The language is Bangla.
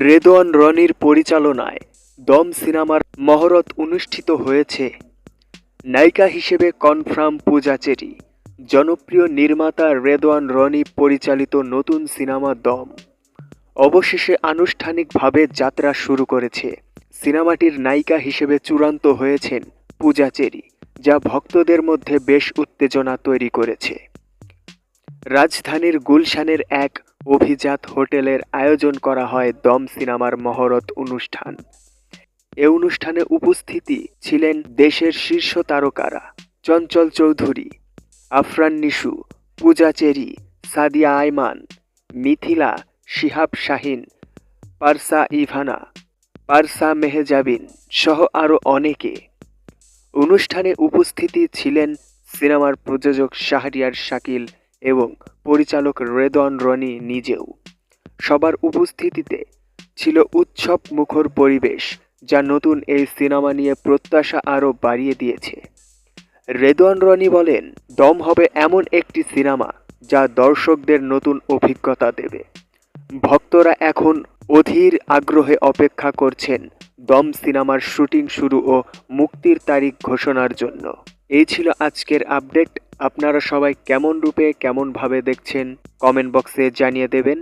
রেদওয়ান রনির পরিচালনায় দম সিনেমার মহরত অনুষ্ঠিত হয়েছে। নায়িকা হিসেবে কনফার্ম পূজা চেরি, জনপ্রিয় নির্মাতা রেদওয়ান রনি পরিচালিত নতুন সিনেমা দম। অবশেষে আনুষ্ঠানিকভাবে যাত্রা শুরু করেছে। সিনেমাটির নায়িকা হিসেবে চূড়ান্ত হয়েছেন পূজা চেরি, যা ভক্তদের মধ্যে বেশ উত্তেজনা তৈরি করেছে। রাজধানীর গুলশানের এক অভিজাত হোটেলের আয়োজন করা হয় দম সিনেমার মহরত অনুষ্ঠান। এ অনুষ্ঠানে উপস্থিতি ছিলেন দেশের শীর্ষ তারকারা চঞ্চল চৌধুরী, আফরান নিশু, পূজা চেরি, সাদিয়া আয়মান, মিথিলা, শিহাব শাহিন, পারসা ইভানা, পারসা মেহজাবিন সহ আরও অনেকে। অনুষ্ঠানে উপস্থিতি ছিলেন সিনেমার প্রযোজক শাহরিয়ার শাকিল এবং পরিচালক রেদন রনি নিজেও। সবার উপস্থিতিতে ছিল উৎসব মুখর পরিবেশ যা নতুন এই সিনেমা নিয়ে প্রত্যাশা আরও বাড়িয়ে দিয়েছে। রেদওয়ান রনি বলেন, দম হবে এমন একটি সিনেমা যা দর্শকদের নতুন অভিজ্ঞতা দেবে। ভক্তরা এখন অধীর আগ্রহে অপেক্ষা করছেন দম সিনেমার শুটিং শুরু ও মুক্তির তারিখ ঘোষণার জন্য। এই ছিল আজকের আপডেট। আপনারা সবাই কেমন রূপে কেমনভাবে দেখছেন কমেন্ট বক্সে জানিয়ে দেবেন।